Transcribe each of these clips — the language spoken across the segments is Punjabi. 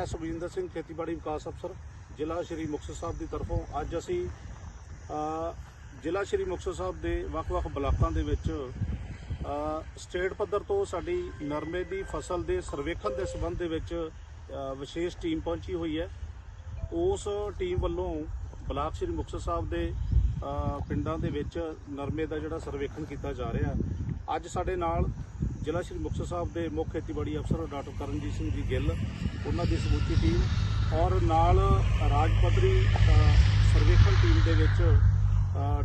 ਮੈਂ ਸੁਖਜਿੰਦਰ ਸਿੰਘ, ਖੇਤੀਬਾੜੀ ਵਿਕਾਸ ਅਫਸਰ, ਜ਼ਿਲ੍ਹਾ ਸ਼੍ਰੀ ਮੁਕਤਸਰ ਸਾਹਿਬ ਦੀ ਤਰਫੋਂ ਅੱਜ ਅਸੀਂ ਜ਼ਿਲ੍ਹਾ ਸ਼੍ਰੀ ਮੁਕਤਸਰ ਸਾਹਿਬ ਦੇ ਵੱਖ-ਵੱਖ ਬਲਾਕਾਂ ਦੇ ਵਿੱਚ ਸਟੇਟ ਪੱਧਰ ਤੋਂ ਸਾਡੀ ਨਰਮੇ ਦੀ ਫਸਲ ਦੇ ਸਰਵੇਖਣ ਦੇ ਸੰਬੰਧ ਦੇ ਵਿੱਚ ਵਿਸ਼ੇਸ਼ ਟੀਮ ਪਹੁੰਚੀ ਹੋਈ ਹੈ। ਉਸ ਟੀਮ ਵੱਲੋਂ ਬਲਾਕ ਸ਼੍ਰੀ ਮੁਕਤਸਰ ਸਾਹਿਬ ਦੇ ਪਿੰਡਾਂ ਦੇ ਵਿੱਚ ਨਰਮੇ ਦਾ ਜਿਹੜਾ ਸਰਵੇਖਣ ਕੀਤਾ ਜਾ ਰਿਹਾ। ਅੱਜ ਸਾਡੇ ਨਾਲ ਜ਼ਿਲ੍ਹਾ ਸ਼੍ਰੀ ਮੁਕਤਸਰ ਸਾਹਿਬ ਦੇ ਮੁੱਖ ਖੇਤੀਬਾੜੀ ਅਫਸਰ ਡਾਕਟਰ ਕਰਨਜੀਤ ਸਿੰਘ ਜੀ ਗਿੱਲ, ਉਹਨਾਂ ਦੀ ਸਮੁੱਚੀ ਟੀਮ ਔਰ ਨਾਲ ਰਾਜ ਪੱਧਰੀ ਸਰਵੇਖਣ ਟੀਮ ਦੇ ਵਿੱਚ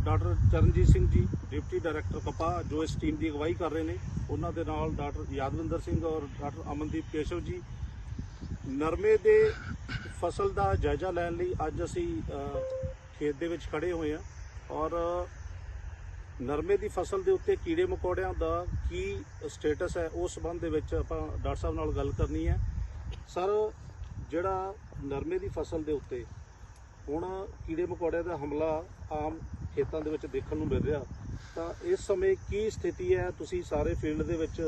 doctor Charanjit Singh ji, deputy director ਕਪਾ ਜੋ ਇਸ ਟੀਮ ਦੀ ਅਗਵਾਈ ਕਰ ਰਹੇ ਨੇ, ਉਹਨਾਂ ਦੇ ਨਾਲ ਡਾਕਟਰ ਯਾਦਵਿੰਦਰ ਸਿੰਘ ਔਰ ਡਾਕਟਰ ਅਮਨਦੀਪ ਕੇਸ਼ਵ ਜੀ। ਨਰਮੇ ਦੇ ਫਸਲ ਦਾ ਜਾਇਜ਼ਾ ਲੈਣ ਲਈ ਅੱਜ ਅਸੀਂ ਖੇਤ ਦੇ ਵਿੱਚ ਖੜੇ ਹੋਏ ਹਾਂ ਔਰ ਨਰਮੇ ਦੀ ਫਸਲ ਦੇ ਉੱਤੇ ਕੀੜੇ ਮਕੌੜਿਆਂ ਦਾ ਕੀ ਸਟੇਟਸ ਹੈ, ਉਸ ਸੰਬੰਧ ਦੇ ਵਿੱਚ ਆਪਾਂ ਡਾਕਟਰ ਸਾਹਿਬ ਨਾਲ ਗੱਲ ਕਰਨੀ ਹੈ। ਸਰ, ਜਿਹੜਾ ਨਰਮੇ ਦੀ ਫਸਲ ਦੇ ਉੱਤੇ ਹੁਣ ਕੀੜੇ ਮਕੌੜਿਆਂ ਦਾ ਹਮਲਾ ਆਮ ਖੇਤਾਂ ਦੇ ਵਿੱਚ ਦੇਖਣ ਨੂੰ ਮਿਲ ਰਿਹਾ, ਤਾਂ ਇਸ ਸਮੇਂ ਕੀ ਸਥਿਤੀ ਹੈ? ਤੁਸੀਂ ਸਾਰੇ ਫੀਲਡ ਦੇ ਵਿੱਚ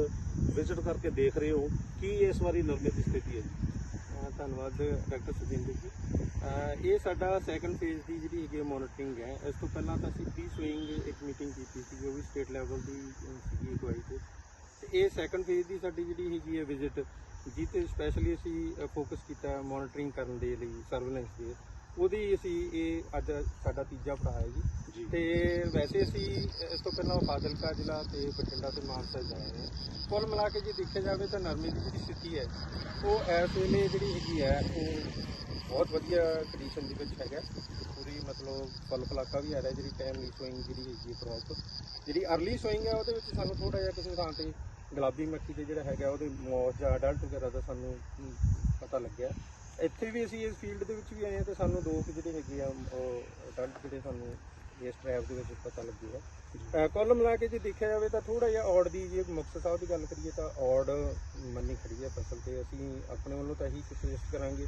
ਵਿਜ਼ਿਟ ਕਰਕੇ ਦੇਖ ਰਹੇ ਹੋ। ਕੀ ਇਸ ਵਾਰੀ ਨਰਮੇ ਦੀ ਸਥਿਤੀ ਹੈ? ਜੀ ਧੰਨਵਾਦ ਡਾਕਟਰ ਸੁਜਿੰਦਰ ਜੀ। ਇਹ ਸਾਡਾ ਸੈਕੰਡ ਫੇਜ਼ ਦੀ ਜਿਹੜੀ ਹੈਗੀ ਮੋਨਿਟਰਿੰਗ ਹੈ ਇਸ ਤੋਂ ਪਹਿਲਾਂ ਤਾਂ ਅਸੀਂ ਪ੍ਰੀ ਸੋਇੰਗ ਇੱਕ ਮੀਟਿੰਗ ਕੀਤੀ ਸੀ ਜੋ ਵੀ ਸਟੇਟ ਲੈਵਲ ਦੀ ਸੀਗੀ ਅਗਵਾਈ ਤੇ। ਤੇ ਇਹ ਸੈਕੰਡ ਫੇਜ਼ ਦੀ ਸਾਡੀ ਜਿਹੜੀ ਹੈਗੀ ਹੈ ਵਿਜ਼ਿਟ ਜਿੱਤੇ ਸਪੈਸ਼ਲੀ ਅਸੀਂ ਫੋਕਸ ਕੀਤਾ ਮੋਨਿਟਰਿੰਗ ਕਰਨ ਦੇ ਲਈ ਸਰਵੇਲੈਂਸ ਦੇ। ਉਹਦੀ ਅਸੀਂ ਇਹ ਅੱਜ ਸਾਡਾ ਤੀਜਾ ਪੜਾਅ ਹੈ ਜੀ। ਜੀ। ਤੇ ਵੈਸੇ ਅਸੀਂ ਇਸ ਤੋਂ ਪਹਿਲਾਂ ਫਾਜ਼ਿਲਕਾ ਜ਼ਿਲ੍ਹਾ ਤੇ ਬਠਿੰਡਾ ਤੇ ਮਾਨਸਾ ਜਾਏ ਹਾਂ। ਕੁੱਲ ਮਿਲਾ ਕੇ ਜੇ ਦੇਖਿਆ ਜਾਵੇ ਤਾਂ ਨਰਮੇ ਦੀ ਜਿਹੜੀ ਸਥਿਤੀ ਹੈ ਉਹ ਇਸ ਵੇਲੇ ਜਿਹੜੀ ਹੈਗੀ ਹੈ ਉਹ ਬਹੁਤ ਵਧੀਆ ਕੰਡੀਸ਼ਨ ਦੇ ਵਿੱਚ ਹੈਗਾ। ਪੂਰੀ ਮਤਲਬ ਫਲ ਫਲਾਕਾ ਵੀ ਆ ਰਿਹਾ, ਜਿਹੜੀ ਟਾਈਮਲੀ ਸੋਇੰਗ ਜਿਹੜੀ ਹੈਗੀ ਕ੍ਰੌਪ ਜਿਹੜੀ ਅਰਲੀ ਸੋਇੰਗ ਹੈ ਉਹਦੇ ਵਿੱਚ ਸਾਨੂੰ ਥੋੜਾ ਜਿਹਾ ਕਿਸੇ ਥਾਂ ਤੇ ਗੁਲਾਬੀ ਮੱਕੀ ਤੇ ਜਿਹੜਾ ਹੈਗਾ, ਉਹਦੇ ਮੌਸ ਜਾਂ ਅਡਲਟ ਵਗੈਰਾ ਦਾ ਸਾਨੂੰ ਪਤਾ ਲੱਗਿਆ। ਇੱਥੇ ਵੀ ਅਸੀਂ ਇਸ ਫੀਲਡ ਦੇ ਵਿੱਚ ਵੀ ਆਏ ਹਾਂ ਤੇ ਸਾਨੂੰ ਦੋ ਕੁ ਜਿਹੜੇ ਹੈਗੇ ਆ, ਉਹ ਅਡਲਟ ਜਿਹੜੇ ਸਾਨੂੰ ਇਸ ਟ੍ਰੈਪ ਦੇ ਵਿੱਚ ਪਤਾ ਲੱਗੇ ਆ। ਅਹ ਕੁੱਲ ਮਿਲਾ ਕੇ ਜੇ ਦੇਖਿਆ ਜਾਵੇ ਤਾਂ ਥੋੜਾ ਜਿਹਾ ਔੜ ਦੀ ਜੇ ਮੁਕਤਸਰ ਸਾਹਿਬ ਦੀ ਗੱਲ ਕਰੀਏ ਤਾਂ ਔੜ ਮੰਨੀ ਖੜੀ ਹੈ ਫਸਲ ਤੇ। ਅਸੀਂ ਆਪਣੇ ਵੱਲੋਂ ਤਾਂ ਇਹੀ ਸੁਜੈਸਟ ਕਰਾਂਗੇ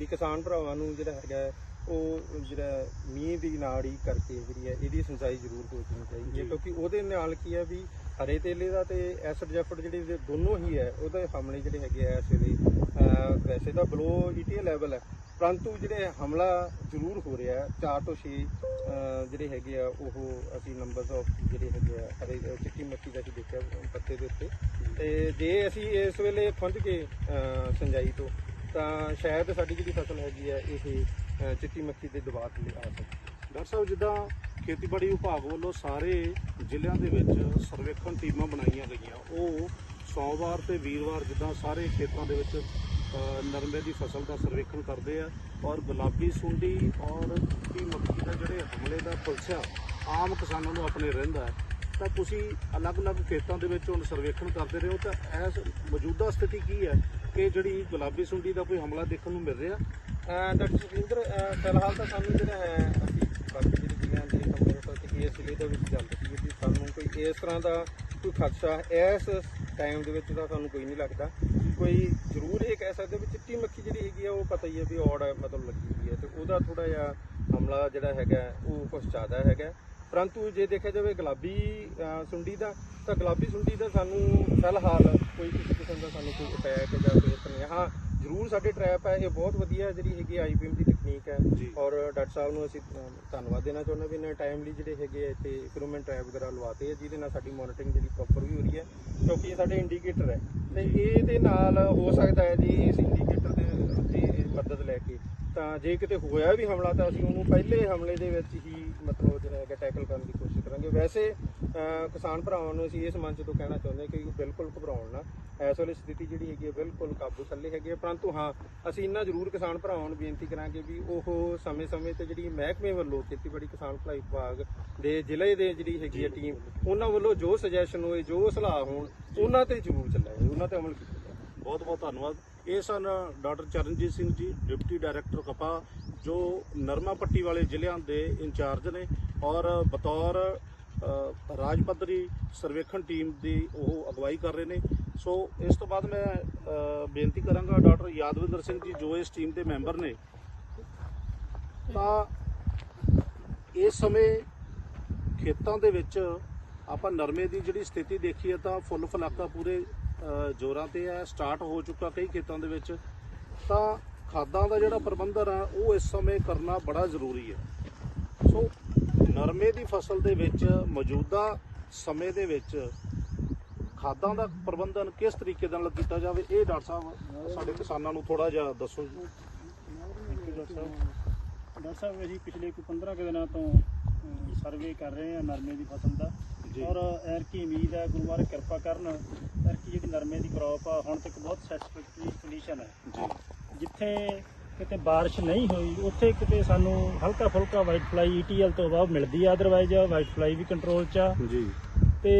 ਵੀ ਕਿਸਾਨ ਭਰਾਵਾਂ ਨੂੰ ਜਿਹੜਾ ਹੈਗਾ ਹੈ, ਉਹ ਜਿਹੜਾ ਮੀਂਹ ਦੀ ਨਾੜੀ ਕਰਕੇ ਜਿਹੜੀ ਹੈ ਇਹਦੀ ਸਿੰਚਾਈ ਜ਼ਰੂਰ ਸੋਚਣੀ ਚਾਹੀਦੀ ਹੈ। ਕਿਉਂਕਿ ਉਹਦੇ ਨਾਲ ਕੀ ਹੈ ਵੀ ਹਰੇ ਤੇਲੇ ਦਾ ਤੇ ਐਸਿਡ ਜੈਫਟ ਜਿਹੜੇ ਦੋਨੋਂ ਹੀ ਹੈ ਉਹਦੇ ਹਮਲੇ ਜਿਹੜੇ ਹੈਗੇ ਆ ਇਸ ਵੇਲੇ ਵੈਸੇ ਤਾਂ ਬਲੋ ਈਟੀਐਲ ਲੈਵਲ ਹੈ। ਪਰੰਤੂ ਜਿਹੜੇ ਹਮਲਾ ਜ਼ਰੂਰ ਹੋ ਰਿਹਾ ਹੈ 4 ਤੋਂ 6 ਜਿਹੜੇ ਹੈਗੇ ਆ ਉਹ ਅਸੀਂ ਨੰਬਰਸ ਆਫ ਜਿਹੜੇ ਹੈਗੇ ਆ ਹਰੇ ਚਿੱਟੀ ਮੱਕੀ ਦਾ ਅਸੀਂ ਦੇਖਿਆ ਪੱਤੇ ਦੇ ਉੱਤੇ। ਤੇ ਜੇ ਅਸੀਂ ਇਸ ਵੇਲੇ ਖੁੰਝ ਕੇ ਸਿੰਜਾਈ ਤੋਂ ਤਾਂ ਸ਼ਾਇਦ ਸਾਡੀ ਜਿਹੜੀ ਫਸਲ ਹੈਗੀ ਹੈ, ਇਹ ਚਿੱਟੀ ਮੱਕੀ ਦੇ ਦਬਾਅ ਥੱਲੇ ਆ ਸਕਦੀ ਡਾਕਟਰ ਸਾਹਿਬ, ਜਿੱਦਾਂ ਖੇਤੀਬਾੜੀ ਵਿਭਾਗ ਵੱਲੋਂ ਸਾਰੇ ਜ਼ਿਲ੍ਹਿਆਂ ਦੇ ਵਿੱਚ ਸਰਵੇਖਣ ਟੀਮਾਂ ਬਣਾਈਆਂ ਗਈਆਂ, ਉਹ ਸੋਮਵਾਰ ਤੇ ਵੀਰਵਾਰ ਜਿੱਦਾਂ ਸਾਰੇ ਖੇਤਾਂ ਦੇ ਵਿੱਚ ਨਰਮੇ ਦੀ ਫਸਲ ਦਾ ਸਰਵੇਖਣ ਕਰਦੇ ਆ, ਔਰ ਗੁਲਾਬੀ ਸੁੰਡੀ ਔਰ ਚਿੱਟੀ ਮੱਖੀ ਦਾ ਜਿਹੜੇ ਹਮਲੇ ਦਾ ਪੁਲਸਿਆ ਆਮ ਕਿਸਾਨਾਂ ਨੂੰ ਆਪਣੇ ਰਹਿੰਦਾ ਤਾਂ ਤੁਸੀਂ ਅਲੱਗ-ਅਲੱਗ ਖੇਤਾਂ ਦੇ ਵਿੱਚ ਹੁਣ ਸਰਵੇਖਣ ਕਰਦੇ ਰਹੇ ਹੋ, ਤਾਂ ਇਸ ਮੌਜੂਦਾ ਸਥਿਤੀ ਕੀ ਹੈ? ਕਿ ਜਿਹੜੀ ਗੁਲਾਬੀ ਸੁੰਡੀ ਦਾ ਕੋਈ ਹਮਲਾ ਦੇਖਣ ਨੂੰ ਮਿਲ ਰਿਹਾ? ਡਾਕਟਰ ਸੁਖਿੰਦਰ ਫਿਲਹਾਲ ਤਾਂ ਸਾਨੂੰ ਜਿਹੜਾ ਹੈ, ਅਸੀਂ ਬਾਕੀ ਜਿਹੜੀ ਜ਼ਿਲ੍ਹਿਆਂ ਦੇ ਕੰਪੇਅਰ ਕਰਕੇ ਇਸ ਜ਼ਿਲ੍ਹੇ ਦੇ ਵਿੱਚ ਚੱਲ ਰਹੀ ਹੈ ਵੀ ਸਾਨੂੰ ਕੋਈ ਇਸ ਤਰ੍ਹਾਂ ਦਾ ਕੋਈ ਖਦਸ਼ਾ ਇਸ ਟਾਈਮ ਦੇ ਵਿੱਚ ਤਾਂ ਸਾਨੂੰ ਕੋਈ ਨਹੀਂ ਲੱਗਦਾ। ਕੋਈ ਜ਼ਰੂਰ ਇਹ ਕਹਿ ਸਕਦੇ ਵੀ ਚਿੱਟੀ ਮੱਖੀ ਜਿਹੜੀ ਹੈਗੀ ਆ, ਉਹ ਪਤਾ ਹੀ ਹੈ ਵੀ ਔੜ ਮਤਲਬ ਲੱਗੀ ਹੋਈ ਹੈ ਤੇ ਉਹਦਾ ਥੋੜਾ ਜਿਹਾ ਹਮਲਾ ਜਿਹੜਾ ਹੈਗਾ, ਉਹ ਕੁਝ ਜ਼ਿਆਦਾ ਹੈਗਾ। ਪਰੰਤੂ ਜੇ ਦੇਖਿਆ ਜਾਵੇ ਗੁਲਾਬੀ ਸੁੰਡੀ ਦਾ ਤਾਂ ਗੁਲਾਬੀ ਸੁੰਡੀ ਦਾ ਸਾਨੂੰ ਫਿਲਹਾਲ ਕੋਈ ਕਿਸੇ ਕਿਸਮ ਦਾ ਸਾਨੂੰ ਕੋਈ ਅਟੈਕ ਜਾਂ ਕੋਈ ਤਰ੍ਹਾਂ ਹਾਂ। ਜ਼ਰੂਰ ਸਾਡੇ ਟ੍ਰੈਪ ਹੈ ਇਹ ਬਹੁਤ ਵਧੀਆ ਜਿਹੜੀ ਹੈਗੀ ਆਈਪੀਐਮ ਦੀ ਟੈਕਨੀਕ ਹੈ। ਔਰ ਡਾਕਟਰ ਸਾਹਿਬ ਨੂੰ ਅਸੀਂ ਧੰਨਵਾਦ ਦੇਣਾ ਚਾਹੁੰਦੇ ਵੀ ਇਹਨਾਂ ਟਾਈਮਲੀ ਜਿਹੜੇ ਹੈਗੇ ਆ ਇੱਥੇ ਇਕਵਿਪਮੈਂਟ ਟ੍ਰੈਪ ਵਗੈਰਾ ਲਵਾਤੇ ਆ ਜਿਹਦੇ ਨਾਲ ਸਾਡੀ ਮੋਨੀਟਰਿੰਗ ਜਿਹੜੀ ਪ੍ਰੋਪਰ ਵੀ ਹੋ ਰਹੀ ਹੈ ਕਿਉਂਕਿ ਇਹ ਸਾਡੇ ਇੰਡੀਕੇਟਰ ਹੈ। ਤੇ ਇਹਦੇ ਨਾਲ ਹੋ ਸਕਦਾ ਹੈ ਜੀ ਇਸ ਇੰਡੀਕੇਟਰ ਦੇ ਦੀ ਮਦਦ ਲੈ ਕੇ ਤਾਂ ਜੇ ਕਿਤੇ ਹੋਇਆ ਵੀ ਹਮਲਾ ਤਾਂ ਅਸੀਂ ਉਹਨੂੰ ਪਹਿਲੇ ਹਮਲੇ ਦੇ ਵਿੱਚ ਹੀ ਮਤਲਬ ਜਿਹੜਾ ਹੈਗਾ ਟੈਕਲ ਕਰਨ ਦੀ ਕੋਸ਼ਿਸ਼ ਕਰਾਂਗੇ। ਵੈਸੇ ਕਿਸਾਨ ਭਰਾਵਾਂ ਨੂੰ ਅਸੀਂ ਇਸ ਮੰਚ ਤੋਂ ਕਹਿਣਾ ਚਾਹੁੰਦੇ ਕਿ ਬਿਲਕੁਲ ਘਬਰਾਉਣ ਨਾ। ਇਸ ਵੇਲੇ ਸਥਿਤੀ ਜਿਹੜੀ ਹੈਗੀ ਹੈ ਬਿਲਕੁਲ ਕਾਬੂ ਥੱਲੇ ਹੈਗੀ ਹੈ। ਪਰੰਤੂ ਹਾਂ, ਅਸੀਂ ਇੰਨਾ ਜ਼ਰੂਰ ਕਿਸਾਨ ਭਰਾਵਾਂ ਨੂੰ ਬੇਨਤੀ ਕਰਾਂਗੇ ਵੀ ਉਹ ਸਮੇਂ-ਸਮੇਂ ਤੇ ਜਿਹੜੀ ਮਹਿਕਮੇ ਵੱਲੋਂ ਖੇਤੀਬਾੜੀ ਕਿਸਾਨ ਭਲਾਈ ਵਿਭਾਗ ਦੇ ਜ਼ਿਲ੍ਹੇ ਦੇ ਜਿਹੜੀ ਹੈਗੀ ਹੈ ਟੀਮ ਉਹਨਾਂ ਵੱਲੋਂ ਜੋ ਸੁਜੈਸ਼ਨ ਹੋਏ, ਜੋ ਸਲਾਹ ਹੋਣ, ਉਹਨਾਂ ਤੇ ਜ਼ਰੂਰ ਚੱਲਿਆ ਜਾਏ ਉਹਨਾਂ ਤੇ ਅਮਲ ਕੀਤਾ ਜਾਏ ਬਹੁਤ ਬਹੁਤ ਧੰਨਵਾਦ। ਇਹ ਸਨ doctor Charanjit Singh ji, deputy director ਕਪਾ ਜੋ ਨਰਮਾ ਪੱਟੀ ਵਾਲੇ ਜ਼ਿਲ੍ਹਿਆਂ ਦੇ ਇੰਚਾਰਜ ਨੇ ਔਰ ਬਤੌਰ ਰਾਜ ਪੱਧਰੀ ਸਰਵੇਖਣ ਟੀਮ ਦੀ ਉਹ ਅਗਵਾਈ ਕਰ ਰਹੇ ਨੇ। ਸੋ ਇਸ ਤੋਂ ਬਾਅਦ ਮੈਂ ਬੇਨਤੀ ਕਰਾਂਗਾ ਡਾਕਟਰ ਯਾਦਵਿੰਦਰ ਸਿੰਘ ਜੀ ਜੋ ਇਸ ਟੀਮ ਦੇ ਮੈਂਬਰ ਨੇ, ਤਾਂ ਇਸ ਸਮੇਂ ਖੇਤਾਂ ਦੇ ਵਿੱਚ ਆਪਾਂ ਨਰਮੇ ਦੀ ਜਿਹੜੀ ਸਥਿਤੀ ਦੇਖੀਏ ਤਾਂ ਫੁੱਲ ਫਲਾਕਾ ਪੂਰੇ ਜ਼ੋਰਾਂ ਤੇ ਹੈ ਸਟਾਰਟ ਹੋ ਚੁੱਕਾ ਕਈ ਖੇਤਾਂ ਦੇ ਵਿੱਚ ਤਾਂ ਖਾਦਾਂ ਦਾ ਜਿਹੜਾ ਪ੍ਰਬੰਧਨ ਆ ਉਹ ਇਸ ਸਮੇਂ ਕਰਨਾ ਬੜਾ ਜ਼ਰੂਰੀ ਹੈ ਸੋ ਨਰਮੇ ਦੀ ਫਸਲ ਦੇ ਵਿੱਚ ਮੌਜੂਦਾ ਸਮੇਂ ਦੇ ਵਿੱਚ ਖਾਦਾਂ ਦਾ ਪ੍ਰਬੰਧਨ ਕਿਸ ਤਰੀਕੇ ਨਾਲ ਕੀਤਾ ਜਾਵੇ ਇਹ ਡਾਕਟਰ ਸਾਹਿਬ ਸਾਡੇ ਕਿਸਾਨਾਂ ਨੂੰ ਥੋੜਾ ਜਿਹਾ ਦੱਸੋ ਜੀ। ਡਾਕਟਰ ਸਾਹਿਬ। ਡਾਕਟਰ ਸਾਹਿਬ ਅਸੀਂ ਪਿਛਲੇ ਕੋਈ 15 ਕੁ ਦਿਨਾਂ ਤੋਂ ਸਰਵੇ ਕਰ ਰਹੇ ਹਾਂ ਨਰਮੇ ਦੀ ਫਸਲ ਦਾ। ਔਰ ਐਰਕੀ ਉਮੀਦ ਹੈ ਗੁਰੂ ਮਹਾਰਾਜ ਕਿਰਪਾ ਕਰਨ ਨਰਮੇ ਦੀ ਕ੍ਰੌਪ ਆ ਹੁਣ ਤੱਕ ਬਹੁਤ ਸੈਟੀਸਫੈਕਟਰੀ ਕੰਡੀਸ਼ਨ ਹੈ ਜੀ। ਜਿੱਥੇ ਕਿਤੇ ਬਾਰਿਸ਼ ਨਹੀਂ ਹੋਈ ਉੱਥੇ ਕਿਤੇ ਸਾਨੂੰ ਹਲਕਾ ਫੁਲਕਾ ਵਾਈਟ ਫਲਾਈ ਈਟੀਐਲ ਤੋਂ ਬਾਅਦ ਮਿਲਦੀ ਆ ਅਦਰਵਾਈਜ਼ ਵਾਈਟ ਫਲਾਈ ਵੀ ਕੰਟਰੋਲ 'ਚ ਆ। ਜੀ। ਤੇ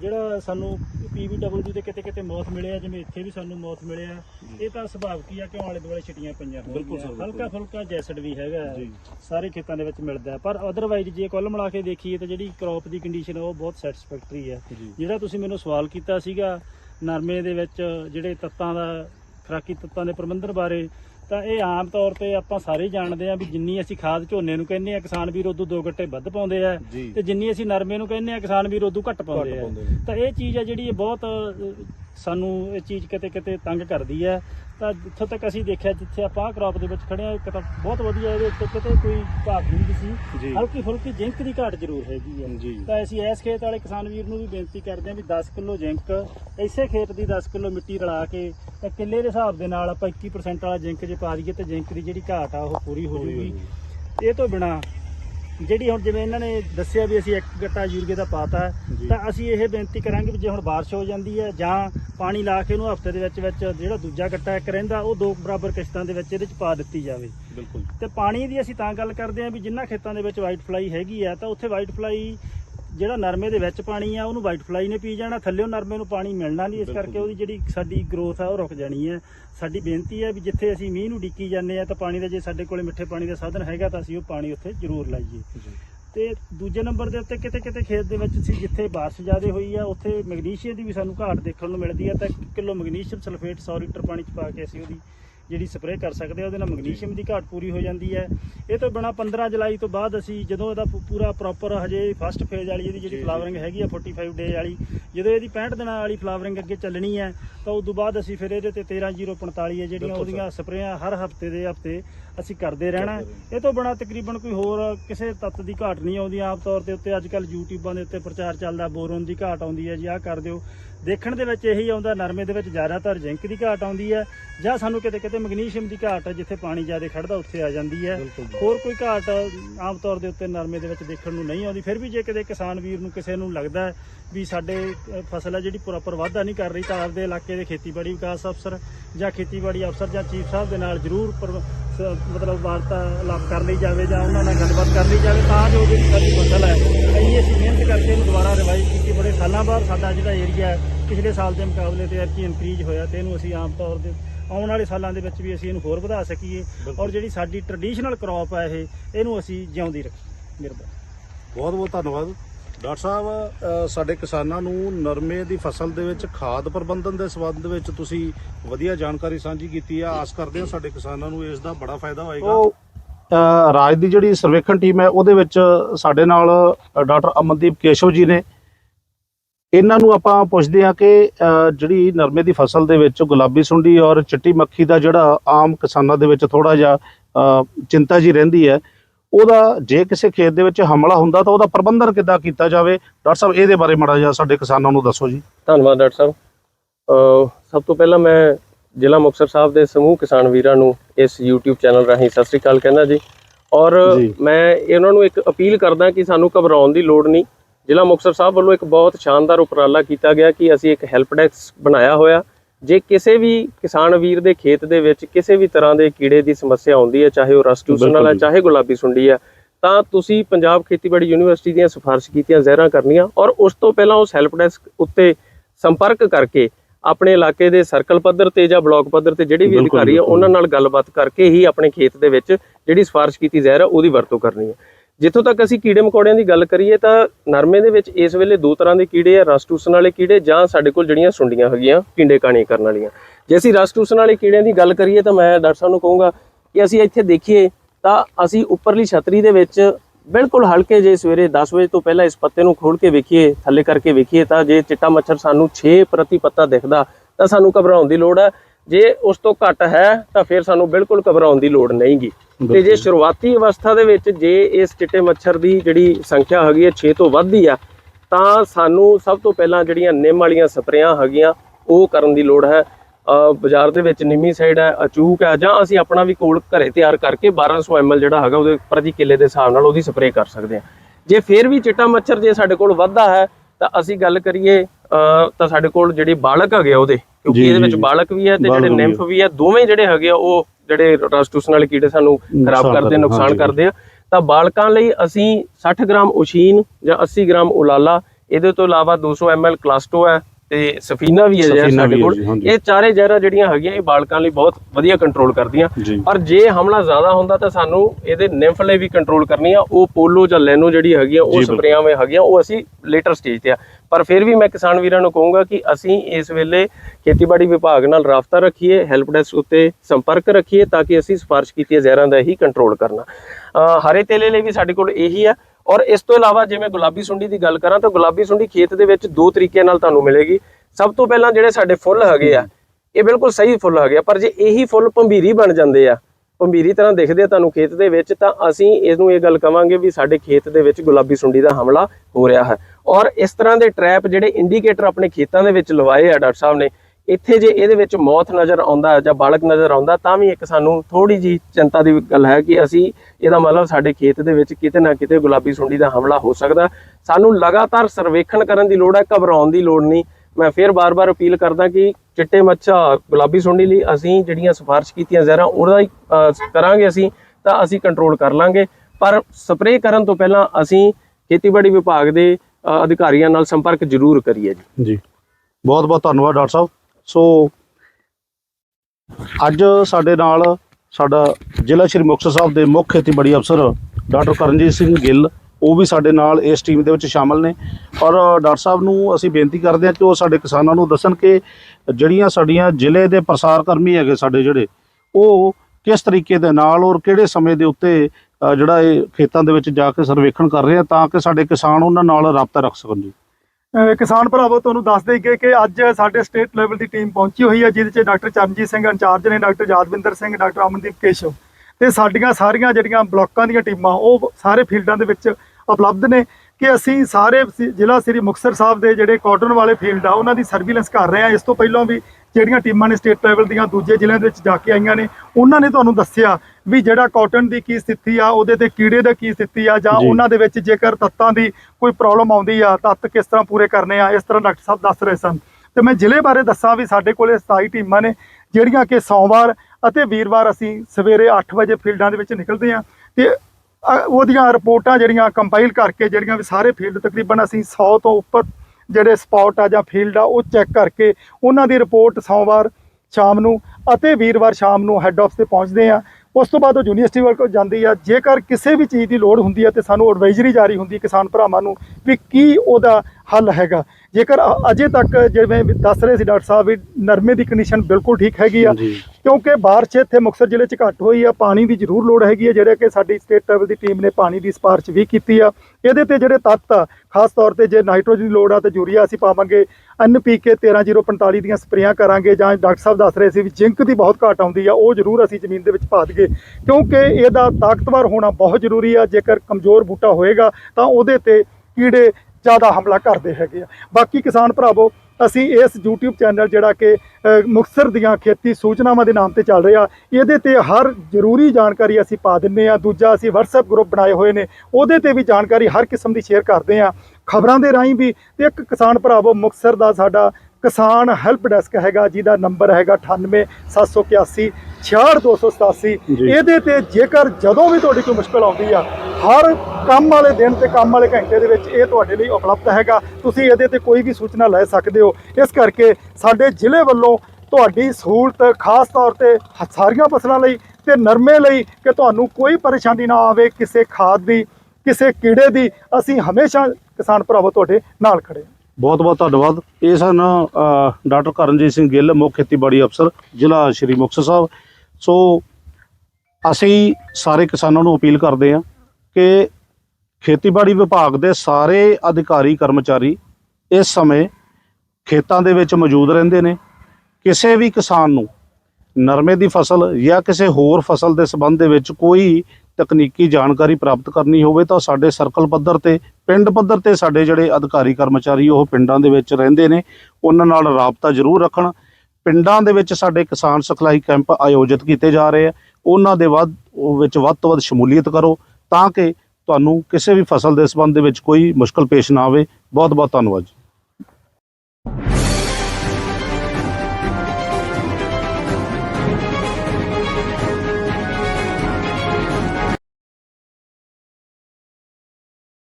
ਜਿਹੜਾ ਸਾਨੂੰ ਪੀਵੀਡਬਲਯੂ ਦੇ ਕਿਤੇ ਕਿਤੇ ਮੌਤ ਮਿਲਿਆ ਜਿਵੇਂ ਇੱਥੇ ਵੀ ਸਾਨੂੰ ਮੌਤ ਮਿਲਿਆ ਇਹ ਤਾਂ ਸੁਭਾਵਿਕ ਹੀ ਆ ਕਿਉਂ ਆਲੇ ਦੁਆਲੇ ਛਿਟੀਆਂ ਪਈਆਂ ਹੋਈਆਂ। ਹਲਕਾ ਫੁਲਕਾ ਜੈਸਡ ਵੀ ਹੈਗਾ। ਸਾਰੇ ਖੇਤਾਂ ਦੇ ਵਿੱਚ ਮਿਲਦਾ ਹੈ। ਪਰ ਅਦਰਵਾਈਜ਼ ਜੇ ਕੁੱਲ ਮਿਲਾ ਕੇ ਦੇਖੀਏ ਤਾਂ ਜਿਹੜੀ ਕ੍ਰੌਪ ਦੀ ਕੰਡੀਸ਼ਨ ਉਹ ਬਹੁਤ ਸੈਟੀਸਫੈਕਟਰੀ ਹੈ ਜਿਹੜਾ ਤੁਸੀਂ ਮੈਨੂੰ ਸਵਾਲ ਕੀਤਾ ਸੀਗਾ ਨਰਮੇ ਦੇ ਵਿੱਚ ਜਿਹੜੇ ਤੱਤਾਂ ਦਾ ਖਰਾਕੀ ਤੱਤਾਂ ਦੇ ਪ੍ਰਬੰਧਨ ਬਾਰੇ ਤਾਂ ਇਹ ਆਮ ਤੌਰ ਤੇ ਆਪਾਂ ਸਾਰੇ ਜਾਣਦੇ ਆ ਵੀ ਜਿੰਨੀ ਅਸੀਂ ਖਾਦ ਝੋਨੇ ਨੂੰ ਕਹਿੰਦੇ ਆ ਕਿਸਾਨ ਵੀਰ ਉਦੋਂ ਦੋ ਗੱਟੇ ਵੱਧ ਪਾਉਂਦੇ ਆ ਤੇ ਜਿੰਨੀ ਅਸੀਂ ਨਰਮੇ ਨੂੰ ਕਹਿੰਦੇ ਆ ਕਿਸਾਨ ਵੀਰ ਉਦੋਂ ਘੱਟ ਪਾਉਂਦੇ ਆ। ਤਾਂ ਇਹ ਚੀਜ਼ ਆ ਜਿਹੜੀ ਇਹ ਬਹੁਤ ਸਾਨੂੰ ਇਹ ਚੀਜ਼ ਕਿਤੇ ਕਿਤੇ ਤੰਗ ਕਰਦੀ ਹੈ। ਤਾਂ ਜਿੱਥੋਂ ਤੱਕ ਅਸੀਂ ਦੇਖਿਆ ਜਿੱਥੇ ਆਪਾਂ ਆਹ ਕ੍ਰੌਪ ਦੇ ਵਿੱਚ ਖੜੇ ਆ ਇੱਕ ਤਾਂ ਬਹੁਤ ਵਧੀਆ ਇਹਦੇ ਉੱਤੇ ਕਿਤੇ ਕੋਈ ਘਾਟ ਨਹੀਂ ਸੀ। ਜੀ। ਹਲਕੀ ਫੁਲਕੀ ਜਿੰਕ ਦੀ ਘਾਟ ਜ਼ਰੂਰ ਹੈਗੀ ਹੈ। ਜੀ। ਤਾਂ ਅਸੀਂ ਇਸ ਖੇਤ ਵਾਲੇ ਕਿਸਾਨ ਵੀਰ ਨੂੰ ਵੀ ਬੇਨਤੀ ਕਰਦੇ ਹਾਂ ਵੀ 10 ਕਿਲੋ ਜਿੰਕ ਇਸੇ ਖੇਤ ਦੀ 10 ਕਿਲੋ ਮਿੱਟੀ ਰਲਾ ਕੇ ਤਾਂ ਕਿੱਲੇ ਦੇ ਹਿਸਾਬ ਦੇ ਨਾਲ ਆਪਾਂ 21% ਵਾਲਾ ਜਿੰਕ ਜੇ ਪਾ ਦਈਏ ਤੇ ਜਿੰਕ ਦੀ ਜਿਹੜੀ ਘਾਟ ਆ ਉਹ ਪੂਰੀ ਹੋ ਜੂਗੀ। ਇਹ ਤੋਂ ਬਿਨਾ ਜਿਹੜੀ ਹੁਣ ਜਿਵੇਂ ਇਹਨਾਂ ਨੇ ਦੱਸਿਆ ਵੀ ਅਸੀਂ ਇੱਕ ਗੱਟਾ ਯੂਰੀਏ ਦਾ ਪਾਤਾ। ਤਾਂ ਅਸੀਂ ਇਹ ਬੇਨਤੀ ਕਰਾਂਗੇ ਵੀ ਜੇ ਹੁਣ ਬਾਰਿਸ਼ ਹੋ ਜਾਂਦੀ ਹੈ ਜਾਂ ਪਾਣੀ ਲਾ ਕੇ ਉਹਨੂੰ ਹਫ਼ਤੇ ਦੇ ਵਿੱਚ ਵਿੱਚ ਜਿਹੜਾ ਦੂਜਾ ਗੱਟਾ ਇੱਕ ਰਹਿੰਦਾ ਉਹ ਦੋ ਬਰਾਬਰ ਕਿਸ਼ਤਾਂ ਦੇ ਵਿੱਚ ਇਹਦੇ ਚ ਪਾ ਦਿੱਤੀ ਜਾਵੇ ਬਿਲਕੁਲ ਤੇ ਪਾਣੀ ਦੀ ਅਸੀਂ ਤਾਂ ਗੱਲ ਕਰਦੇ ਹਾਂ ਵੀ ਜਿੰਨਾ ਖੇਤਾਂ ਦੇ ਵਿੱਚ ਵਾਈਟ ਫਲਾਈ ਹੈਗੀ ਆ ਤਾਂ ਉੱਥੇ ਵਾਈਟ ਫਲਾਈ ਜਿਹੜਾ ਨਰਮੇ ਦੇ ਵਿੱਚ ਪਾਣੀ ਆ ਉਹਨੂੰ ਵਾਈਟ ਫਲਾਈ ਨੇ ਪੀ ਜਾਣਾ ਥੱਲੇੋਂ ਨਰਮੇ ਨੂੰ ਪਾਣੀ ਮਿਲਣਾ ਨਹੀਂ ਇਸ। ਕਰਕੇ ਉਹਦੀ ਜਿਹੜੀ ਸਾਡੀ ਗਰੋਥ ਆ ਉਹ ਰੁਕ ਜਾਣੀ ਹੈ ਸਾਡੀ ਬੇਨਤੀ ਹੈ ਵੀ ਜਿੱਥੇ ਅਸੀਂ ਮੀਂਹ ਨੂੰ ਡਿੱਕੀ ਜਾਂਦੇ ਆ ਤਾਂ ਪਾਣੀ ਦਾ ਜੇ ਸਾਡੇ ਕੋਲੇ ਮਿੱਠੇ ਪਾਣੀ ਦਾ ਸਾਧਨ ਹੈਗਾ ਤਾਂ ਅਸੀਂ ਉਹ ਪਾਣੀ ਉੱਥੇ ਜ਼ਰੂਰ ਲਾਈਏ। ਤੇ ਦੂਜੇ ਨੰਬਰ ਦੇ ਉੱਤੇ ਕਿਤੇ ਕਿਤੇ ਖੇਤ ਦੇ ਵਿੱਚ ਅਸੀਂ ਜਿੱਥੇ ਬਾਰਿਸ਼ ਜ਼ਿਆਦਾ ਹੋਈ ਆ ਉੱਥੇ ਮੈਗਨੀਸ਼ੀਅਮ ਦੀ ਵੀ ਸਾਨੂੰ ਘਾਟ ਦੇਖਣ ਨੂੰ ਮਿਲਦੀ ਆ ਤਾਂ 1 ਕਿਲੋ ਮੈਗਨੀਸ਼ੀਅਮ ਸਲਫੇਟ 100 ਲੀਟਰ ਪਾਣੀ ਚ ਪਾ ਕੇ ਅਸੀਂ ਉਹਦੀ ਜਿਹੜੀ ਸਪਰੇਅ ਕਰ ਸਕਦੇ ਆ ਉਹਦੇ ਨਾਲ ਮੈਗਨੀਸ਼ੀਅਮ ਦੀ ਘਾਟ ਪੂਰੀ ਹੋ ਜਾਂਦੀ ਹੈ। ਇਹ ਤੋਂ ਬਿਨਾ 15 ਜੁਲਾਈ ਤੋਂ ਬਾਅਦ ਅਸੀਂ ਜਦੋਂ ਇਹਦਾ ਪੂਰਾ ਪ੍ਰੋਪਰ ਹਜੇ ਫਸਟ ਫੇਜ਼ ਵਾਲੀ ਇਹਦੀ ਜਿਹੜੀ। ਫਲਾਵਰਿੰਗ ਹੈਗੀ ਆ 45 ਡੇ ਵਾਲੀ ਜਦੋਂ ਇਹਦੀ 65 ਦਿਨਾਂ ਵਾਲੀ ਫਲਾਵਰਿੰਗ ਅੱਗੇ ਚੱਲਣੀ ਹੈ ਤਾਂ ਉਸ ਤੋਂ ਬਾਅਦ ਅਸੀਂ ਫਿਰ ਇਹਦੇ ਤੇ 13045 ਹੈ ਜਿਹੜੀਆਂ ਉਹਦੀਆਂ ਸਪਰੇਆਂ ਹਰ ਹਫ਼ਤੇ ਦੇ ਹਫ਼ਤੇ ਅਸੀਂ ਕਰਦੇ ਰਹਿਣਾ। ਇਹ ਤੋਂ ਬਿਨਾ ਤਕਰੀਬਨ ਕੋਈ ਹੋਰ ਕਿਸੇ ਤੱਤ ਦੀ ਘਾਟ ਨਹੀਂ ਆਉਂਦੀ। ਆਮ ਤੌਰ ਤੇ ਉੱਤੇ ਅੱਜ ਕੱਲ ਯੂਟਿਊਬਾਂ ਦੇ ਉੱਤੇ ਪ੍ਰਚਾਰ ਚੱਲਦਾ ਬੋਰੋਨ ਦੀ ਘਾਟ ਆਉਂਦੀ ਹੈ ਜੀ ਆਹ ਕਰ ਦਿਓ। ਦੇਖਣ ਦੇ ਵਿੱਚ ਇਹੀ ਆਉਂਦਾ ਨਰਮੇ ਦੇ ਵਿੱਚ ਜ਼ਿਆਦਾਤਰ ਜ਼ਿੰਕ ਦੀ ਘਾਟ ਆਉਂਦੀ ਹੈ ਜਾਂ ਸਾਨੂੰ ਕਿਤੇ ਕਿਤੇ ਮੈਗਨੀਸ਼ੀਅਮ ਦੀ ਘਾਟ ਜਿੱਥੇ ਪਾਣੀ ਜ਼ਿਆਦਾ ਖੜਦਾ ਉੱਥੇ ਆ ਜਾਂਦੀ ਹੈ। ਹੋਰ ਕੋਈ ਘਾਟ ਆਮ ਤੌਰ ਦੇ ਉੱਤੇ ਨਰਮੇ ਦੇ ਵਿੱਚ ਦੇਖਣ ਨੂੰ ਨਹੀਂ ਆਉਂਦੀ ਫਿਰ ਵੀ ਜੇ ਕਿਤੇ ਕਿਸਾਨ ਵੀਰ ਨੂੰ ਕਿਸੇ ਨੂੰ ਲੱਗਦਾ ਵੀ ਸਾਡੇ ਫਸਲ ਹੈ ਜਿਹੜੀ ਪ੍ਰੋਪਰ ਵਾਧਾ ਨਹੀਂ ਕਰ ਰਹੀ ਤਾਂ ਆਪਦੇ ਇਲਾਕੇ ਦੇ ਖੇਤੀਬਾੜੀ ਵਿਕਾਸ ਅਫਸਰ ਜਾਂ ਖੇਤੀਬਾੜੀ ਅਫਸਰ ਜਾਂ ਚੀਫ ਸਾਹਿਬ ਦੇ ਨਾਲ ਜ਼ਰੂਰ ਮਤਲਬ ਵਾਰਤਾਲਾਪ ਕਰ ਲਈ ਜਾਵੇ ਜਾਂ ਉਹਨਾਂ ਨਾਲ ਗੱਲਬਾਤ ਕਰ ਲਈ ਜਾਵੇ ਤਾਂ ਜੋ ਜਿਹੜੀ ਸਾਡੀ ਫਸਲ ਹੈ ਅਸੀਂ ਅਸੀਂ ਮਿਹਨਤ ਕਰਕੇ ਇਹਨੂੰ ਦੁਬਾਰਾ ਰਿਵਾਈਜ਼ ਕੀਤੀ। ਬੜੇ ਸਾਲਾਂ ਬਾਅਦ ਸਾਡਾ ਜਿਹੜਾ ਏਰੀਆ ਪਿਛਲੇ ਸਾਲ ਦੇ ਮੁਕਾਬਲੇ ਤੇ ਐਰਕੀ ਇਨਕਰੀਜ਼ ਹੋਇਆ ਤੇ ਇਹਨੂੰ ਅਸੀਂ ਆਮ ਤੌਰ ਤੇ ਆਉਣ ਵਾਲੇ ਸਾਲਾਂ ਦੇ ਵਿੱਚ ਵੀ ਅਸੀਂ ਇਹਨੂੰ ਹੋਰ ਵਧਾ ਸਕੀਏ। ਔਰ ਜਿਹੜੀ ਸਾਡੀ ਟ੍ਰੈਡੀਸ਼ਨਲ ਕ੍ਰੌਪ ਹੈ ਇਹ ਇਹਨੂੰ ਅਸੀਂ ਜਿਉਂਦੀ ਰੱਖੀਏ। ਮਿਹਰਬਾਨੀ। ਬਹੁਤ ਬਹੁਤ ਧੰਨਵਾਦ। ਡਾਕਟਰ ਸਾਹਿਬ ਸਾਡੇ ਕਿਸਾਨਾਂ ਨੂੰ ਨਰਮੇ ਦੀ ਫਸਲ ਦੇ ਵਿੱਚ ਖਾਦ ਪ੍ਰਬੰਧਨ ਦੇ ਸੰਬੰਧ ਵਿੱਚ ਤੁਸੀਂ ਵਧੀਆ ਜਾਣਕਾਰੀ ਸਾਂਝੀ ਕੀਤੀ ਆ। ਆਸ ਕਰਦੇ ਹਾਂ ਸਾਡੇ ਕਿਸਾਨਾਂ ਨੂੰ ਇਸ ਦਾ ਬੜਾ ਫਾਇਦਾ ਹੋਏਗਾ। ਰਾਜ ਦੀ ਜਿਹੜੀ ਸਰਵੇਖਣ ਟੀਮ ਹੈ, ਉਹਦੇ ਵਿੱਚ ਸਾਡੇ ਨਾਲ ਡਾਕਟਰ ਅਮਨਦੀਪ ਕੇਸ਼ਵ ਜੀ ਨੇ। ਇਹਨਾਂ ਨੂੰ ਆਪਾਂ ਪੁੱਛਦੇ ਹਾਂ ਕਿ ਜਿਹੜੀ ਨਰਮੇ ਦੀ ਫਸਲ ਦੇ ਵਿੱਚ ਗੁਲਾਬੀ ਸੁੰਡੀ ਔਰ ਚਿੱਟੀ ਮੱਖੀ ਦਾ ਜਿਹੜਾ ਆਮ ਕਿਸਾਨਾਂ ਦੇ ਵਿੱਚ ਥੋੜਾ ਜਿਹਾ ਚਿੰਤਾ ਜੀ ਰਹਿੰਦੀ ਹੈ ਉਹਦਾ ਜੇ ਕਿਸੇ ਖੇਤ ਦੇ ਵਿੱਚ ਹਮਲਾ ਹੁੰਦਾ ਤਾਂ ਉਹਦਾ ਪ੍ਰਬੰਧਨ ਕਿੱਦਾਂ ਕੀਤਾ ਜਾਵੇ? ਡਾਕਟਰ ਸਾਹਿਬ ਇਹਦੇ ਬਾਰੇ ਮਾੜਾ ਜਿਹਾ ਸਾਡੇ ਕਿਸਾਨਾਂ ਨੂੰ ਦੱਸੋ ਜੀ। ਧੰਨਵਾਦ ਡਾਕਟਰ ਸਾਹਿਬ। ਸਭ ਤੋਂ ਪਹਿਲਾਂ ਮੈਂ ਜ਼ਿਲ੍ਹਾ ਮੁਕਤਸਰ ਸਾਹਿਬ ਦੇ ਸਮੂਹ ਕਿਸਾਨ ਵੀਰਾਂ ਨੂੰ ਇਸ YouTube ਚੈਨਲ ਰਾਹੀਂ ਸਤਿ ਸ੍ਰੀ ਅਕਾਲ ਕਹਿੰਦਾ ਜੀ। ਔਰ। ਮੈਂ ਇਹਨਾਂ ਨੂੰ ਇੱਕ ਅਪੀਲ ਕਰਦਾ ਕਿ ਸਾਨੂੰ ਘਬਰਾਉਣ ਦੀ ਲੋੜ ਨਹੀਂ। ਜ਼ਿਲ੍ਹਾ ਮੁਕਤਸਰ ਸਾਹਿਬ ਵੱਲੋਂ ਇੱਕ ਬਹੁਤ ਸ਼ਾਨਦਾਰ ਉਪਰਾਲਾ ਕੀਤਾ ਗਿਆ ਕਿ ਅਸੀਂ ਇੱਕ ਹੈਲਪ ਡੈਸਕ ਬਣਾਇਆ ਹੋਇਆ। ਜੇ ਕਿਸੇ ਵੀ ਕਿਸਾਨ ਵੀਰ ਦੇ ਖੇਤ ਦੇ ਵਿੱਚ ਕਿਸੇ ਵੀ ਤਰ੍ਹਾਂ ਦੇ ਕੀੜੇ ਦੀ ਸਮੱਸਿਆ ਆਉਂਦੀ ਹੈ ਚਾਹੇ ਉਹ ਰਸਟੂਸ਼ਨਲ ਹੈ ਜੀ। ਚਾਹੇ ਗੁਲਾਬੀ ਸੁੰਡੀ ਹੈ ਤਾਂ ਤੁਸੀਂ ਪੰਜਾਬ ਖੇਤੀਬਾੜੀ ਯੂਨੀਵਰਸਿਟੀ ਦੀਆਂ ਸਿਫਾਰਿਸ਼ ਕੀਤੀਆਂ ਜ਼ਹਿਰਾਂ ਕਰਨੀਆਂ ਔਰ ਉਸ ਤੋਂ ਪਹਿਲਾਂ ਉਸ ਹੈਲਪ ਡੈਸਕ ਉੱਤੇ ਸੰਪਰਕ ਕਰਕੇ ਆਪਣੇ ਇਲਾਕੇ ਦੇ ਸਰਕਲ ਪੱਧਰ ਤੇ ਜਾਂ ਬਲਾਕ ਪੱਧਰ ਤੇ ਜਿਹੜੇ ਵੀ ਅਧਿਕਾਰੀ ਆ। ਉਹਨਾਂ ਨਾਲ ਗੱਲਬਾਤ ਕਰਕੇ ਹੀ ਆਪਣੇ ਖੇਤ ਦੇ ਵਿੱਚ ਜਿਹੜੀ ਸਿਫਾਰਿਸ਼ ਕੀਤੀ ਜ਼ਹਿਰ ਆ ਉਹਦੀ ਵਰਤੋਂ ਕਰਨੀ ਹੈ ਜਿੱਥੋਂ ਤੱਕ ਅਸੀਂ ਕੀੜੇ ਮਕੌੜਿਆਂ ਦੀ ਗੱਲ ਕਰੀਏ ਤਾਂ ਨਰਮੇ ਦੇ ਵਿੱਚ ਇਸ ਵੇਲੇ ਦੋ ਤਰ੍ਹਾਂ ਦੇ ਕੀੜੇ ਆ ਰਸਟੂਸਨ ਵਾਲੇ ਕੀੜੇ ਜਾਂ ਸਾਡੇ ਕੋਲ ਜਿਹੜੀਆਂ ਸੁੰਡੀਆਂ ਹੈਗੀਆਂ ਟਿੰਡੇ ਕਾਣੀ ਕਰਨ ਵਾਲੀਆਂ। ਜੇ ਅਸੀਂ ਰਸਟੂਸਨ ਵਾਲੇ ਕੀੜਿਆਂ ਦੀ ਗੱਲ ਕਰੀਏ ਤਾਂ ਮੈਂ ਡਾਕਟਰ ਸਾਹਿਬ ਨੂੰ ਕਹੂੰਗਾ ਕਿ ਅਸੀਂ ਇੱਥੇ ਦੇਖੀਏ ਤਾਂ ਅਸੀਂ ਉੱਪਰਲੀ ਛਤਰੀ ਦੇ ਵਿੱਚ ਬਿਲਕੁਲ ਹਲਕੇ ਜੇ ਸਵੇਰੇ 10 ਵਜੇ ਤੋਂ ਪਹਿਲਾਂ ਇਸ ਪੱਤੇ ਨੂੰ ਖੋਲ ਕੇ ਵੇਖੀਏ, ਥੱਲੇ ਕਰਕੇ ਵੇਖੀਏ ਤਾਂ ਜੇ ਚਿੱਟਾ ਮੱਛਰ ਸਾਨੂੰ 6 ਪ੍ਰਤੀ ਪੱਤਾ ਦਿਖਦਾ ਤਾਂ ਸਾਨੂੰ ਘਬਰਾਉਣ ਦੀ ਲੋੜ ਹੈ। ਜੇ ਉਸ ਤੋਂ ਘੱਟ ਹੈ ਤਾਂ ਫਿਰ ਸਾਨੂੰ ਬਿਲਕੁਲ ਘਬਰਾਉਣ ਦੀ ਲੋੜ ਨਹੀਂਗੀ। ਤੇ ਜੇ ਸ਼ੁਰੂਆਤੀ ਅਵਸਥਾ ਦੇ ਵਿੱਚ ਜੇ ਇਸ ਚਿੱਟੇ ਮੱਛਰ ਦੀ ਜਿਹੜੀ ਸੰਖਿਆ ਹੈਗੀ ਹੈ 6 ਤੋਂ ਵੱਧ ਹੀ ਆ ਤਾਂ ਸਾਨੂੰ ਸਭ ਤੋਂ ਪਹਿਲਾਂ ਜਿਹੜੀਆਂ ਨਿੰਮ ਵਾਲੀਆਂ ਸਪਰੇਆਂ ਹੈਗੀਆਂ ਉਹ ਕਰਨ ਦੀ ਲੋੜ ਹੈ। ਬਾਜ਼ਾਰ ਦੇ ਵਿੱਚ ਨਿੰਮੀ ਸਾਈਡ ਹੈ ਅਚੂਕ ਹੈ ਜਾਂ ਅਸੀਂ ਆਪਣਾ ਵੀ ਕੋਲ ਘਰੇ ਤਿਆਰ ਕਰਕੇ 1200 ml ਜਿਹੜਾ ਹੈਗਾ ਉਹਦੇ ਪ੍ਰਤੀ ਕਿੱਲੇ ਦੇ ਹਿਸਾਬ ਨਾਲ ਉਹਦੀ ਸਪਰੇਅ ਕਰ ਸਕਦੇ ਹਾਂ। ਜੇ ਫਿਰ ਵੀ ਚਿੱਟਾ ਮੱਛਰ ਜੇ ਸਾਡੇ ਕੋਲ ਵੱਧਦਾ ਹੈ ਤਾਂ ਅਸੀਂ ਗੱਲ ਕਰੀਏ ਤਾਂ ਸਾਡੇ ਕੋਲ ਜਿਹੜੀ ਬਾਲਕ ਹੈਗੇ ਆ ਉਹਦੇ ਕਿਉਂਕਿ ਇਹਦੇ ਵਿੱਚ। ਬਾਲਕ ਵੀ ਹੈ ਤੇ ਜਿਹੜੇ ਨਿੰਫ। ਵੀ ਹੈ ਦੋਵੇਂ ਜਿਹੜੇ ਹੈਗੇ ਆ ਉਹ ਜਿਹੜੇ ਰਸਟੂਸਨ ਵਾਲੇ ਕੀੜੇ ਸਾਨੂੰ ਖਰਾਬ ਕਰਦੇ ਨੁਕਸਾਨ। ਕਰਦੇ ਆ ਤਾਂ ਬਾਲਕਾਂ ਲਈ ਅਸੀਂ 60 ਗ੍ਰਾਮ ਓਸ਼ੀਨ ਜਾਂ 80 ਗ੍ਰਾਮ ਉਲਾਲਾ ਇਹਦੇ ਤੋਂ ਇਲਾਵਾ 200 ml ਕਲਾਸਟੋ ਹੈ ਤੇ ਸਫੀਨਾ ਵੀ ਹੈ ਸਫੀਨਾ ਸਾਡੇ ਕੋਲ। ਇਹ ਚਾਰੇ ਜ਼ਹਿਰਾਂ ਜਿਹੜੀਆਂ ਹੈਗੀਆਂ ਇਹ ਬਾਲਕਾਂ ਲਈ ਬਹੁਤ ਵਧੀਆ ਕੰਟਰੋਲ ਕਰਦੀਆਂ। ਪਰ ਜੇ ਹਮਲਾ ਜ਼ਿਆਦਾ ਹੁੰਦਾ ਤਾਂ ਸਾਨੂੰ ਇਹਦੇ ਨਿੰਫ ਲਈ ਵੀ ਕੰਟਰੋਲ ਕਰਨੀ ਆ। ਉਹ ਪੋਲੋ ਜਾਂ ਲੈਨੋ ਜਿਹੜੀ ਹੈਗੀਆਂ ਉਹ। ਸਪਰੇਆਂ ਵਿੱਚ ਹੈਗੀਆਂ ਉਹ ਅਸੀਂ ਲੇਟਰ ਸਟੇਜ ਤੇ ਆ। ਪਰ ਫਿਰ ਵੀ ਮੈਂ ਕਿਸਾਨ ਵੀਰਾਂ ਨੂੰ ਕਹੂੰਗਾ ਕਿ ਅਸੀਂ ਇਸ ਵੇਲੇ ਖੇਤੀਬਾੜੀ ਵਿਭਾਗ ਨਾਲ ਰਾਬਤਾ ਰੱਖੀਏ ਹੈਲਪ ਡੈਸਕ ਉੱਤੇ ਸੰਪਰਕ ਰੱਖੀਏ ਤਾਂ ਕਿ ਅਸੀਂ ਸਿਫਾਰਿਸ਼ ਕੀਤੀਆਂ ਜ਼ਹਿਰਾਂ ਦਾ ਹੀ ਕੰਟਰੋਲ ਕਰਨਾ। ਹਰੇ ਤੇਲੇ ਲਈ ਵੀ ਸਾਡੇ ਕੋਲ ਇਹੀ ਆ। ਔਰ ਇਸ ਤੋਂ ਇਲਾਵਾ ਜਿਵੇਂ ਗੁਲਾਬੀ ਸੁੰਡੀ ਦੀ ਗੱਲ ਕਰਾਂ ਤਾਂ ਗੁਲਾਬੀ ਸੁੰਡੀ ਖੇਤ ਦੇ ਵਿੱਚ ਦੋ ਤਰੀਕੇ ਨਾਲ ਤੁਹਾਨੂੰ ਮਿਲੇਗੀ। ਸਭ ਤੋਂ ਪਹਿਲਾਂ ਜਿਹੜੇ ਸਾਡੇ ਫੁੱਲ ਹੈਗੇ ਆ, ਇਹ ਬਿਲਕੁਲ ਸਹੀ ਫੁੱਲ ਹੈਗੇ ਆ, ਪਰ ਜੇ ਇਹੀ ਫੁੱਲ ਭੰਬੀਰੀ ਬਣ ਜਾਂਦੇ ਆ ਭੰਬੀਰੀ ਤਰ੍ਹਾਂ ਦਿਖਦੇ ਆ ਤੁਹਾਨੂੰ ਖੇਤ ਦੇ ਵਿੱਚ, ਤਾਂ ਅਸੀਂ ਇਸ ਨੂੰ ਇਹ ਗੱਲ ਕਵਾਂਗੇ ਵੀ ਸਾਡੇ ਖੇਤ ਦੇ ਵਿੱਚ ਗੁਲਾਬੀ ਸੁੰਡੀ ਦਾ ਹਮਲਾ ਹੋ ਰਿਹਾ ਹੈ। ਔਰ ਇਸ ਤਰ੍ਹਾਂ ਦੇ ਟਰੈਪ ਜਿਹੜੇ ਇੰਡੀਕੇਟਰ ਆਪਣੇ ਖੇਤਾਂ ਦੇ ਵਿੱਚ ਲਵਾਏ ਆ, ਡਾਕਟਰ ਸਾਹਿਬ ਨੇ ਇੱਥੇ ਜੇ ਇਹਦੇ ਵਿੱਚ ਮੌਤ ਨਜ਼ਰ ਆਉਂਦਾ ਜਾਂ ਬਾਲਕ ਨਜ਼ਰ ਆਉਂਦਾ, ਤਾਂ ਵੀ ਇੱਕ ਸਾਨੂੰ ਥੋੜੀ ਜੀ ਚਿੰਤਾ ਦੀ ਗੱਲ ਹੈ ਕਿ ਅਸੀਂ ਇਹਦਾ ਮਤਲਬ ਸਾਡੇ ਖੇਤ ਦੇ ਵਿੱਚ ਕਿਤੇ ਨਾ ਕਿਤੇ ਗੁਲਾਬੀ ਸੁੰਡੀ ਦਾ ਹਮਲਾ ਹੋ ਸਕਦਾ। ਸਾਨੂੰ ਲਗਾਤਾਰ ਸਰਵੇਖਣ ਕਰਨ ਦੀ ਲੋੜ ਹੈ, ਘਬਰਾਉਣ ਦੀ ਲੋੜ ਨਹੀਂ। ਮੈਂ ਫਿਰ ਬਾਰ-ਬਾਰ ਅਪੀਲ ਕਰਦਾ ਕਿ ਚਿੱਟੇ ਮੱਛਾ, ਗੁਲਾਬੀ ਸੁੰਡੀ ਲਈ ਅਸੀਂ ਜਿਹੜੀਆਂ ਸਿਫਾਰਿਸ਼ ਕੀਤੀਆਂ ਜ਼ਹਿਰਾਂ, ਉਹਦਾ ਹੀ ਕਰਾਂਗੇ ਅਸੀਂ, ਤਾਂ ਅਸੀਂ ਕੰਟਰੋਲ ਕਰ ਲਾਂਗੇ। ਪਰ ਸਪਰੇਅ ਕਰਨ ਤੋਂ ਪਹਿਲਾਂ ਅਸੀਂ ਖੇਤੀਬਾੜੀ ਵਿਭਾਗ ਦੇ ਅਧਿਕਾਰੀਆਂ ਨਾਲ ਸੰਪਰਕ ਜ਼ਰੂਰ ਕਰੀਏ ਜੀ। ਜੀ। ਬਹੁਤ ਬਹੁਤ ਧੰਨਵਾਦ ਡਾਕਟਰ ਸਾਹਿਬ। ਸੋ ਅੱਜ ਸਾਡੇ ਨਾਲ ਸਾਡਾ ਜ਼ਿਲ੍ਹਾ ਸ਼੍ਰੀ ਮੁਕਤਸਰ ਸਾਹਿਬ ਦੇ ਮੁੱਖ ਖੇਤੀਬਾੜੀ ਅਫਸਰ ਡਾਕਟਰ ਕਰਨਜੀਤ ਸਿੰਘ ਗਿੱਲ, ਉਹ ਵੀ ਸਾਡੇ ਨਾਲ ਇਸ ਟੀਮ ਦੇ ਵਿੱਚ ਸ਼ਾਮਲ ਨੇ। ਔਰ ਡਾਕਟਰ ਸਾਹਿਬ ਨੂੰ ਅਸੀਂ ਬੇਨਤੀ ਕਰਦੇ ਹਾਂ ਕਿ ਉਹ ਸਾਡੇ ਕਿਸਾਨਾਂ ਨੂੰ ਦੱਸਣ ਕਿ ਜਿਹੜੀਆਂ ਸਾਡੀਆਂ ਜ਼ਿਲ੍ਹੇ ਦੇ ਪ੍ਰਸਾਰ ਕਰਮੀ ਹੈਗੇ ਸਾਡੇ ਜਿਹੜੇ, ਉਹ ਕਿਸ ਤਰੀਕੇ ਦੇ ਨਾਲ ਔਰ ਕਿਹੜੇ ਸਮੇਂ ਦੇ ਉੱਤੇ ਜਿਹੜਾ ਇਹ ਖੇਤਾਂ ਦੇ ਵਿੱਚ ਜਾ ਕੇ ਸਰਵੇਖਣ ਕਰ ਰਹੇ ਆ ਤਾਂ ਕਿ ਸਾਡੇ ਕਿਸਾਨ ਉਹਨਾਂ ਨਾਲ ਰਾਬਤਾ ਰੱਖ ਸਕਣ ਜੀ। ਕਿਸਾਨ ਭਰਾਵੋ, ਤੁਹਾਨੂੰ ਦੱਸ ਦੇਈਏ ਕਿ ਅੱਜ ਸਾਡੇ ਸਟੇਟ ਲੈਵਲ ਦੀ ਟੀਮ ਪਹੁੰਚੀ ਹੋਈ ਹੈ, ਜਿਹਦੇ 'ਚ ਡਾਕਟਰ ਚਰਨਜੀਤ ਸਿੰਘ ਇੰਚਾਰਜ ਨੇ, ਡਾਕਟਰ ਯਾਦਵਿੰਦਰ ਸਿੰਘ, ਡਾਕਟਰ ਅਮਨਦੀਪ ਕੇਸ਼ਵ ਤੇ ਸਾਡੀਆਂ ਸਾਰੀਆਂ ਜਿਹੜੀਆਂ ਬਲਾਕਾਂ ਦੀਆਂ ਟੀਮਾਂ, ਉਹ ਸਾਰੇ ਫੀਲਡਾਂ ਦੇ ਵਿੱਚ ਉਪਲਬਧ ਨੇ ਕਿ ਅਸੀਂ ਸਾਰੇ ਜ਼ਿਲ੍ਹਾ ਸ੍ਰੀ ਮੁਕਤਸਰ ਸਾਹਿਬ ਦੇ ਜਿਹੜੇ ਕਾਟਨ ਵਾਲੇ ਫੀਲਡ ਆ, ਉਹਨਾਂ ਦੀ ਸਰਵੀਲੈਂਸ ਕਰ ਰਹੇ ਆ ਇਸ ਤੋਂ ਪਹਿਲਾਂ ਵੀ ਜਿਹੜੀਆਂ ਟੀਮਾਂ ਨੇ ਸਟੇਟ ਲੈਵਲ ਦੀਆਂ, ਦੂਜੇ ਜ਼ਿਲ੍ਹਿਆਂ ਦੇ ਵਿੱਚ ਜਾ ਕੇ ਆਈਆਂ ਨੇ, ਉਹਨਾਂ ਨੇ ਤੁਹਾਨੂੰ ਦੱਸਿਆ ਵੀ ਜਿਹੜਾ ਕਾਟਨ ਦੀ ਕੀ ਸਥਿਤੀ ਆ ਉਹਦੇ ਤੇ ਕੀੜੇ ਦਾ ਕੀ ਸਥਿਤੀ ਆ ਜਾਂ। ਉਹਨਾਂ ਦੇ ਵਿੱਚ ਜੇਕਰ ਤੱਤਾਂ ਦੀ ਕੋਈ ਪ੍ਰੋਬਲਮ ਆਉਂਦੀ ਆ ਤੱਤ ਕਿਸ ਤਰ੍ਹਾਂ ਪੂਰੇ ਕਰਨੇ ਆ ਇਸ ਤਰ੍ਹਾਂ ਡਾਕਟਰ ਸਾਹਿਬ ਦੱਸ ਰਹੇ ਸਨ ਤੇ ਮੈਂ ਜ਼ਿਲ੍ਹੇ ਬਾਰੇ ਦੱਸਾਂ ਵੀ ਸਾਡੇ ਕੋਲੇ 27 ਟੀਮਾਂ ਨੇ ਜਿਹੜੀਆਂ ਕਿ ਸੋਮਵਾਰ ਅਤੇ ਵੀਰਵਾਰ ਅਸੀਂ ਸਵੇਰੇ 8 ਵਜੇ ਫੀਲਡਾਂ ਦੇ ਵਿੱਚ ਨਿਕਲਦੇ ਆ ਤੇ ਉਹਦੀਆਂ ਰਿਪੋਰਟਾਂ ਜਿਹੜੀਆਂ ਕੰਪਾਈਲ ਕਰਕੇ ਜਿਹੜੀਆਂ ਵੀ ਸਾਰੇ ਫੀਲਡ ਤਕਰੀਬਨ ਅਸੀਂ 100 ਤੋਂ ਉੱਪਰ ਜਿਹੜੇ ਸਪੌਟ ਆ ਜਾਂ ਫੀਲਡ ਆ ਉਹ ਚੈੱਕ ਕਰਕੇ ਉਹਨਾਂ ਦੀ ਰਿਪੋਰਟ ਸੋਮਵਾਰ ਸ਼ਾਮ ਨੂੰ ਅਤੇ ਵੀਰਵਾਰ ਸ਼ਾਮ ਨੂੰ ਹੈੱਡ ਆਫਿਸ ਤੇ ਪਹੁੰਚਦੇ ਆ ਉਸ ਤੋਂ ਬਾਅਦ ਉਹ ਯੂਨੀਵਰਸਿਟੀ ਵੱਲ ਕੋਲ ਜਾਂਦੀ ਆ। ਜੇਕਰ ਕਿਸੇ ਵੀ ਚੀਜ਼ ਦੀ ਲੋੜ ਹੁੰਦੀ ਹੈ ਤੇ ਸਾਨੂੰ ਐਡਵਾਈਜ਼ਰੀ ਜਾਰੀ ਹੁੰਦੀ ਕਿਸਾਨ ਭਰਾਵਾਂ ਨੂੰ ਵੀ ਕੀ ਉਹਦਾ ਹੱਲ ਹੈਗਾ। ਜੇਕਰ ਅਜੇ ਤੱਕ ਜਿਵੇਂ ਦੱਸ ਰਹੇ ਸੀ ਡਾਕਟਰ ਸਾਹਿਬ ਵੀ ਨਰਮੇ ਦੀ ਕੰਡੀਸ਼ਨ ਬਿਲਕੁਲ ਠੀਕ ਹੈਗੀ ਆ। ਕਿਉਂਕਿ ਬਾਰਿਸ਼ ਇੱਥੇ ਮੁਕਤਸਰ ਜ਼ਿਲ੍ਹੇ 'ਚ ਘੱਟ ਹੋਈ ਆ ਪਾਣੀ ਦੀ ਜ਼ਰੂਰ ਲੋੜ ਹੈਗੀ ਹੈ ਜਿਹੜੇ ਕਿ ਸਾਡੀ ਸਟੇਟ ਲੈਵਲ ਦੀ ਟੀਮ ਨੇ ਪਾਣੀ ਦੀ ਸਿਫਾਰਿਸ਼ ਵੀ ਕੀਤੀ ਆ। ਇਹਦੇ ਤੇ ਜਿਹੜੇ ਤੱਤ ਆ ਖਾਸ ਤੌਰ ਤੇ ਜੇ ਨਾਈਟ੍ਰੋਜਨ ਦੀ ਲੋੜ ਆ ਤੇ ਯੂਰੀਆ ਅਸੀਂ ਪਾਵਾਂਗੇ। ਐਨਪੀਕੇ 13045 ਦੀਆਂ ਸਪਰੇਆਂ ਕਰਾਂਗੇ ਜਾਂ ਡਾਕਟਰ ਸਾਹਿਬ ਦੱਸ ਰਹੇ ਸੀ ਵੀ ਜ਼ਿੰਕ ਦੀ ਬਹੁਤ ਘਾਟ ਆਉਂਦੀ ਆ ਉਹ ਜ਼ਰੂਰ ਅਸੀਂ ਜ਼ਮੀਨ ਦੇ ਵਿੱਚ ਪਾ ਦਈਏ। ਕਿਉਂਕਿ ਇਹਦਾ ਤਾਕਤਵਰ ਹੋਣਾ ਬਹੁਤ ਜ਼ਰੂਰੀ ਆ ਜੇਕਰ ਕਮਜ਼ੋਰ ਬੂਟਾ ਹੋਏਗਾ ਤਾਂ ਉਹਦੇ ਤੇ ਕੀੜੇ ਜ਼ਿਆਦਾ ਹਮਲਾ ਕਰਦੇ ਹੈਗੇ ਆ। ਬਾਕੀ ਕਿਸਾਨ ਭਰਾਵੋ ਅਸੀਂ ਇਸ YouTube ਚੈਨਲ ਜਿਹੜਾ ਕਿ ਅ, ਮੁਕਤਸਰ ਦੀਆਂ ਖੇਤੀ ਸੂਚਨਾਵਾਂ ਦੇ ਨਾਮ ਤੇ ਚੱਲ ਰਿਹਾ ਇਹਦੇ ਤੇ ਹਰ ਜ਼ਰੂਰੀ ਜਾਣਕਾਰੀ ਅਸੀਂ ਪਾ ਦਿੰਨੇ ਆ ਦੂਜਾ ਅਸੀਂ WhatsApp ਗਰੁੱਪ ਬਣਾਏ ਹੋਏ ਨੇ ਉਹਦੇ ਤੇ ਵੀ ਜਾਣਕਾਰੀ ਹਰ ਕਿਸਮ ਦੀ ਸ਼ੇਅਰ ਕਰਦੇ ਆ ਖਬਰਾਂ ਦੇ ਰਾਹੀਂ ਵੀ ਤੇ ਇੱਕ ਕਿਸਾਨ ਭਰਾਵੋ ਮੁਕਤਸਰ ਦਾ ਸਾਡਾ ਕਿਸਾਨ ਹੈਲਪ ਡੈਸਕ ਹੈਗਾ ਜਿਹਦਾ ਨੰਬਰ ਹੈਗਾ 98781 66287 ਜੀ। ਇਹਦੇ ਤੇ ਜੇਕਰ ਜਦੋਂ ਵੀ ਤੁਹਾਡੀ ਕੋਈ ਮੁਸ਼ਕਲ ਆਉਂਦੀ ਆ ਹਰ ਕੰਮ ਵਾਲੇ ਦਿਨ ਤੇ ਕੰਮ ਵਾਲੇ ਘੰਟੇ ਦੇ ਵਿੱਚ ਇਹ ਤੁਹਾਡੇ ਲਈ ਉਪਲਬਧ ਹੈਗਾ। ਤੁਸੀਂ ਇਹਦੇ ਤੇ ਕੋਈ ਵੀ ਸੂਚਨਾ ਲੈ ਸਕਦੇ ਹੋ। ਇਸ ਕਰਕੇ ਸਾਡੇ ਜ਼ਿਲ੍ਹੇ ਵੱਲੋਂ ਤੁਹਾਡੀ ਸਹੂਲਤ ਖਾਸ ਤੌਰ ਤੇ ਸਾਰੀਆਂ ਫਸਲਾਂ ਲਈ ਤੇ ਨਰਮੇ ਲਈ ਕਿ ਤੁਹਾਨੂੰ ਕੋਈ ਪਰੇਸ਼ਾਨੀ ਨਾ ਆਵੇ ਕਿਸੇ ਖਾਦ ਦੀ ਕਿਸੇ ਕੀੜੇ ਦੀ। ਅਸੀਂ ਹਮੇਸ਼ਾ ਕਿਸਾਨ ਭਰਾਵੋ ਤੁਹਾਡੇ ਨਾਲ ਖੜੇ ਹਾਂ। ਬਹੁਤ ਬਹੁਤ ਧੰਨਵਾਦ। ਇਹ ਸਨ ਡਾਕਟਰ ਕਰਨਜੀਤ ਸਿੰਘ ਗਿੱਲ ਮੁੱਖ ਖੇਤੀਬਾੜੀ ਅਫਸਰ ਜ਼ਿਲ੍ਹਾ ਸ਼੍ਰੀ ਮੁਕਤਸਰ ਸਾਹਿਬ। ਸੋ ਅਸੀਂ ਸਾਰੇ ਕਿਸਾਨਾਂ ਨੂੰ ਅਪੀਲ ਕਰਦੇ ਹਾਂ ਕਿ ਖੇਤੀਬਾੜੀ ਵਿਭਾਗ ਦੇ ਸਾਰੇ ਅਧਿਕਾਰੀ, ਕਰਮਚਾਰੀ ਇਸ ਸਮੇਂ ਖੇਤਾਂ ਦੇ ਵਿੱਚ ਮੌਜੂਦ ਰਹਿੰਦੇ ਨੇ। ਕਿਸੇ ਵੀ ਕਿਸਾਨ ਨੂੰ ਨਰਮੇ ਦੀ ਫਸਲ ਜਾਂ ਕਿਸੇ ਹੋਰ ਫਸਲ ਦੇ ਸੰਬੰਧ ਦੇ ਵਿੱਚ ਕੋਈ ਤਕਨੀਕੀ ਜਾਣਕਾਰੀ ਪ੍ਰਾਪਤ ਕਰਨੀ ਹੋਵੇ ਤਾਂ ਸਾਡੇ ਸਰਕਲ ਪੱਧਰ ਤੇ, ਪਿੰਡ ਪੱਧਰ ਤੇ ਸਾਡੇ ਜਿਹੜੇ ਅਧਿਕਾਰੀ, ਕਰਮਚਾਰੀ ਉਹ ਪਿੰਡਾਂ ਦੇ ਵਿੱਚ ਰਹਿੰਦੇ ਨੇ। ਉਹਨਾਂ ਨਾਲ ਰਾਬਤਾ ਜ਼ਰੂਰ ਰੱਖਣ ਪਿੰਡਾਂ ਦੇ ਵਿੱਚ ਸਾਡੇ ਕਿਸਾਨ ਸਿਖਲਾਈ ਕੈਂਪ ਆਯੋਜਿਤ ਕੀਤੇ ਜਾ ਰਹੇ ਆ। ਉਹਨਾਂ ਦੇ ਵੱਧ ਵਿੱਚ ਵੱਧ ਤੋਂ ਵੱਧ ਸ਼ਮੂਲੀਅਤ ਕਰੋ ਤਾਂ ਕਿ ਤੁਹਾਨੂੰ ਕਿਸੇ ਵੀ ਫਸਲ ਦੇ ਸੰਬੰਧ ਦੇ ਵਿੱਚ ਕੋਈ ਮੁਸ਼ਕਲ ਪੇਸ਼ ਨਾ ਆਵੇ। ਬਹੁਤ ਬਹੁਤ ਧੰਨਵਾਦ ਜੀ।